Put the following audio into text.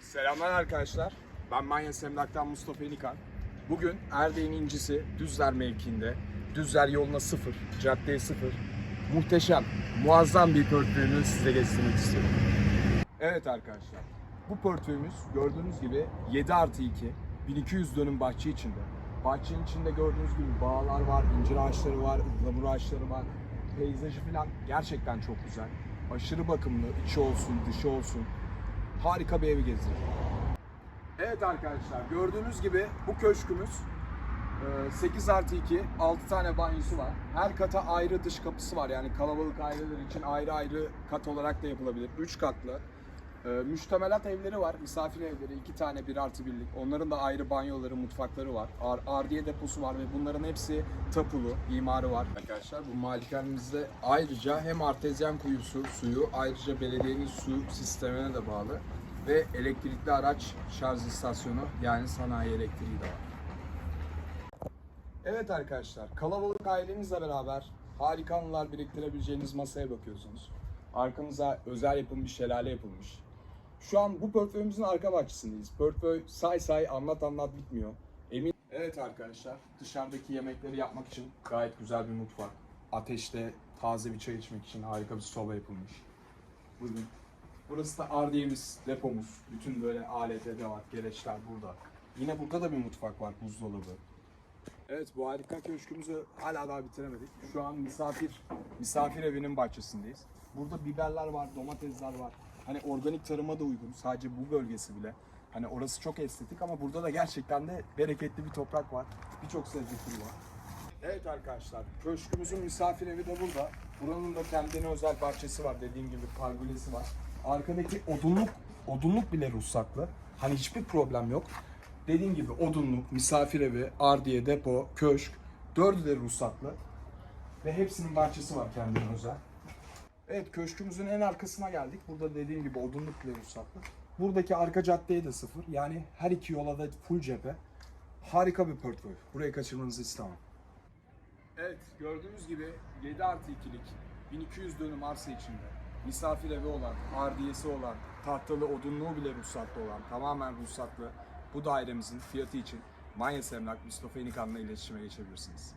Selamlar arkadaşlar. Ben Manyas Emlak'tan Mustafa Enikan. Bugün Erdek'in incisi Düzler mevkiinde. Düzler yoluna sıfır, caddeye sıfır. Muhteşem, muazzam bir portföyünü size göstermek istiyorum. Evet arkadaşlar. Bu portföyümüz gördüğünüz gibi 7 artı 2, 1200 dönüm bahçe içinde. Bahçenin içinde gördüğünüz gibi bağlar var, incir ağaçları var, ıhlamur ağaçları var. Peyzajı falan gerçekten çok güzel. Aşırı bakımlı, içi olsun, dışı olsun. Harika bir evi gezdirir. Evet arkadaşlar gördüğünüz gibi bu köşkümüz e, 8 artı 2, 6 tane banyosu var. Her kata ayrı dış kapısı var yani kalabalık aileler için ayrı ayrı kat olarak da yapılabilir. 3 katlı. E, Müştemelat evleri var, misafir evleri, 2 tane 1 artı 1'lik. Onların da ayrı banyoları, mutfakları var. Ar ardiye deposu var ve bunların hepsi tapulu, imarı var. Arkadaşlar bu malikanemizde ayrıca hem artezyen kuyusu suyu ayrıca belediyenin su sistemine de bağlı ve elektrikli araç şarj istasyonu yani sanayi elektriği de var. Evet arkadaşlar, kalabalık ailenizle beraber harika anılar biriktirebileceğiniz masaya bakıyorsunuz. Arkanıza özel yapım bir şelale yapılmış. Şu an bu portföyümüzün arka bahçesindeyiz. Portföy say say anlat anlat bitmiyor. Emin. Evet arkadaşlar, dışarıdaki yemekleri yapmak için gayet güzel bir mutfak. Ateşte taze bir çay içmek için harika bir soba yapılmış. Buyurun. Burası da ardiyemiz, depomuz. Bütün böyle alet, edevat, gereçler burada. Yine burada da bir mutfak var, buzdolabı. Evet bu harika köşkümüzü hala daha bitiremedik. Şu an misafir misafir evinin bahçesindeyiz. Burada biberler var, domatesler var. Hani organik tarıma da uygun. Sadece bu bölgesi bile. Hani orası çok estetik ama burada da gerçekten de bereketli bir toprak var. Birçok sebze türü var. Evet arkadaşlar, köşkümüzün misafir evi de burada. Buranın da kendine özel bahçesi var. Dediğim gibi pargülesi var. Arkadaki odunluk, odunluk bile ruhsatlı. Hani hiçbir problem yok. Dediğim gibi odunluk, misafir evi, ardiye, depo, köşk. Dördü de ruhsatlı. Ve hepsinin bahçesi var kendine özel. Evet köşkümüzün en arkasına geldik. Burada dediğim gibi odunluk bile ruhsatlı. Buradaki arka caddeye de sıfır. Yani her iki yola da full cephe. Harika bir portföy. Burayı kaçırmanızı istemem. Evet gördüğünüz gibi 7 artı 2'lik 1200 dönüm arsa içinde misafir evi olan, ardiyesi olan, tahtalı odunluğu bile ruhsatlı olan, tamamen ruhsatlı bu dairemizin fiyatı için Manyas Emlak Mustafa Enikan'la iletişime geçebilirsiniz.